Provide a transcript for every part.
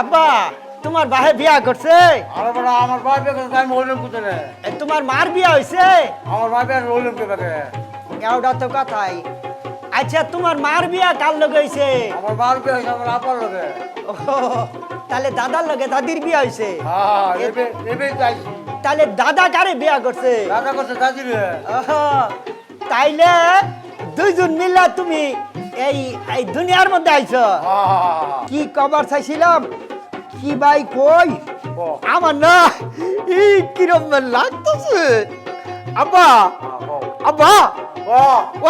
আব্বা তোমার বাহে বিয়া করছে? আরে বড় আমার আমি হইলাম কোথায় তোমার মার বিয়া হইছে? আমার হইলাম বেকে এওটা তো কথাই। আচ্ছা তোমার মার বিয়া কার লগে হইছে? আমার বার বে হইছে আমার আপার লগে। তাহলে দাদার লগে দাদির বিয়া হইছে? হ্যাঁ এবে এবে চাইছি। তাহলে দাদা কারে বিয়া করছে? দাদা তাইলে দুইজন মিল্লা তুমি এই এই দুনিয়ার মধ্যে আইছো? হ্যাঁ। কি কবার চাইছিলাম? কি ভাই কই? ও আমার না এই কিরম লাগতেছে। আব্বা আব্বা ও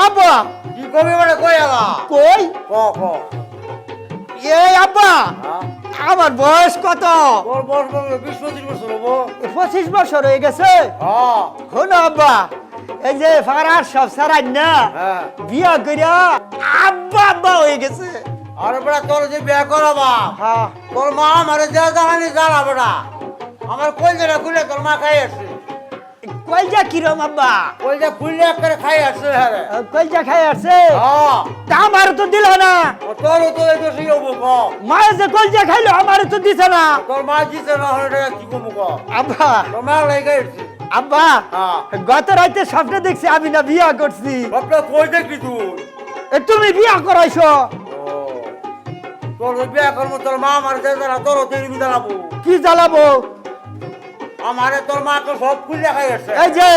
আব্বা। কি কবি মানে কই আলা? কই? ক ক। এই আব্বা হ্যাঁ? আমার বয়স কত? বছর পঁচিশ বছর হয়ে গেছে? হ্যাঁ। শোনো আব্বা এই যে ফারার সব সারাই না হ্যাঁ। বিয়া করিয়া আব্বা আব্বা হয়ে গেছে। আরে বড়া তোর যে বিয়া করাবা হ্যাঁ। তোর মা আমারে যা জানানি জানা বেটা আমার কই যেটা খুলে তোর মা খাই আসছে। কলজা কিরম আব্বা? কই যে খুললে করে খাই আসছে হ্যাঁ কলজা খাই হ্যাঁ। তা আমার তো দিল না। তোর তো এই দোষী হব ক মায়ের যে কলজা খাইলো আমার তো দিছে না। তোর মা জিতে না হলে টাকা কি কমু ক? আব্বা। তোর মা লেগে আসছে। আব্বা হ্যাঁ। গত রাতে স্বপ্নে দেখছি আমি না বিয়া করছি। বাপটা কই দেখলি তুই? তুমি বিয়া করাইছো? তোর বিয়া করব তোর মা আমার তোর কি জ্বালাবো? আমারে তোর সব খুলে খাই আসছে এই যে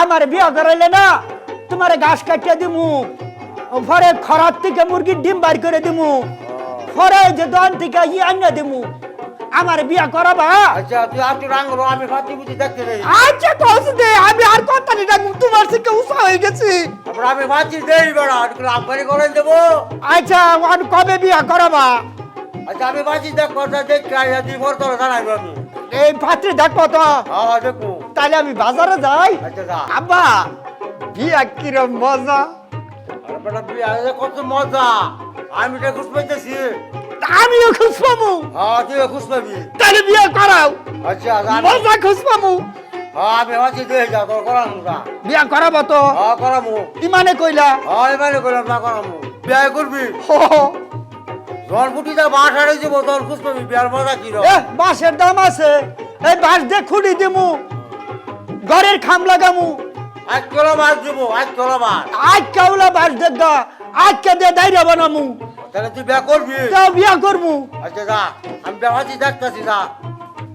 আমার বিয়া করাইলে না তোমার ঘাস কাটিয়ে দিমু। পরে খরার থেকে মুরগির ডিম বার করে দিমু। পরে যে দোকান থেকে ই আনিয়ে দিমু। আমার বিয়া করাবা? আচ্ছা তুই আর রাঙ্গলো আমি বুঝি দেখতে আচ্ছা কস দে আমি আর কথা তোমার থেকে উষা হয়ে গেছি। আমি ভাতি দেই বেড়া করে দেবো? আচ্ছা আর কবে বিয়া করাবা? আচ্ছা আমি ভাতি দেখ কথা দেখ দুই ভর তোর জানাইবো আমি। এই পাত্রে দেখো তো হ্যাঁ তাহলে আমি বাজারে যাই। আচ্ছা যা। আব্বা বিয়া কিরম মজা। আরে বেটা বিয়া কত মজা। আমি তো খুশ পাইতেছি। আমিও খুশ পামু হ্যাঁ তুই খুশ পাবি। তাহলে বিয়া করাও। আচ্ছা মজা খুশ হ্যাঁ আমি ভাতি দিয়ে যা তোর করামু বিয়া করাবো তো। হ্যাঁ করামু ইমানে কইলা? হ্যাঁ এবারে করলাম না করামু বিয়া করবি হো, হো। যা বাঁশ হারে দিব তোর খুশ পাবি বিয়ার মজা কি এ বাঁশের দাম আছে। এই বাঁশ দিয়ে খুঁড়ি দিমু। ঘরের খাম লাগামু। এক কিলো মাছ দিব এক কিলো মাছ আজ কাউলা বাঁশ দেখা আজ কে দিয়ে দাইরা বানামু। তাহলে তুই বিয়া করবি? বিয়া করমু। আচ্ছা যা। আমি বিয়া ভাতি দেখতেছি যা।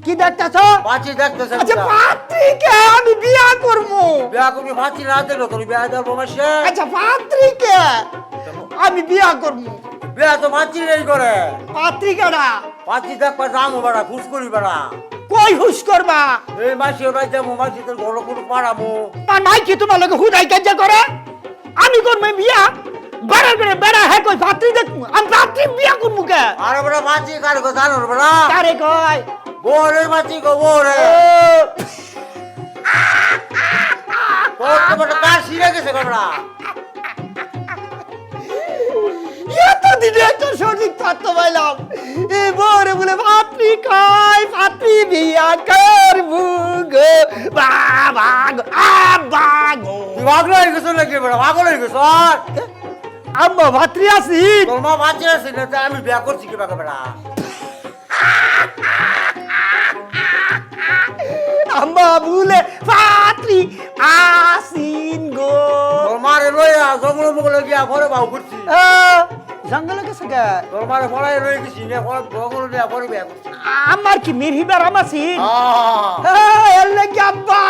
কি দেখতেছ? ভাতি দেখতেছি আচ্ছা। পাত্রীকে আমি বিয়া করমু বিয়া করবি ভাতি না দেখল তোর বিয়া দেবো মাসে। আচ্ছা পাত্রীকে আমি বিয়া করমু বিয়া তো ভাতি নেই করে পাত্রিকাটা ভাতি দেখবা যাব বেড়া খুশ করি বেড়া। কই হুস করবা? এই মাসি ওরাই যাব মাসি তোর ঘর কোনো পাড়াবো। আর নাই কি তোমার লগে হুদাই কাজা করে? আমি করব বিয়া। বেড়া করে বেড়া হ্যাঁ কই পাত্রী দেখমু আমি পাত্রী বিয়া করমু কে? আরে বেড়া ভাতি কার গো জানো রে বেড়া? তারে কয়? বোরে ভাতি গো বোরে ও, তোর তো বেটা কার সিরে গেছে গো বেড়া? এতদিনে একটা সঠিক তত্ত্ব পাইলাম। এ বরে বলে পাত্রী কয় পাত্রী বিয়া করবু গো বাবা গো আব্বা গো। তুই ভাগলো হয়ে গেছো নাকি বেড়া? হয়ে আম্মা ভাত্রী আছি। তোর মা আছে না আমি বিয়া করছি কি বাকে বেড়া আম্মা ভুলে আসিন গো। তোর লইয়া জঙ্গল গিয়া ঘরে বাউ করছি। জঙ্গলে গেছে গে তোর ফলাই রয়ে গেছি নে ঘরে জঙ্গল নিয়ে ঘরে বিয়া করছি। আমার কি মিরহিবার আমাছি আহ, এর লাগে আব্বা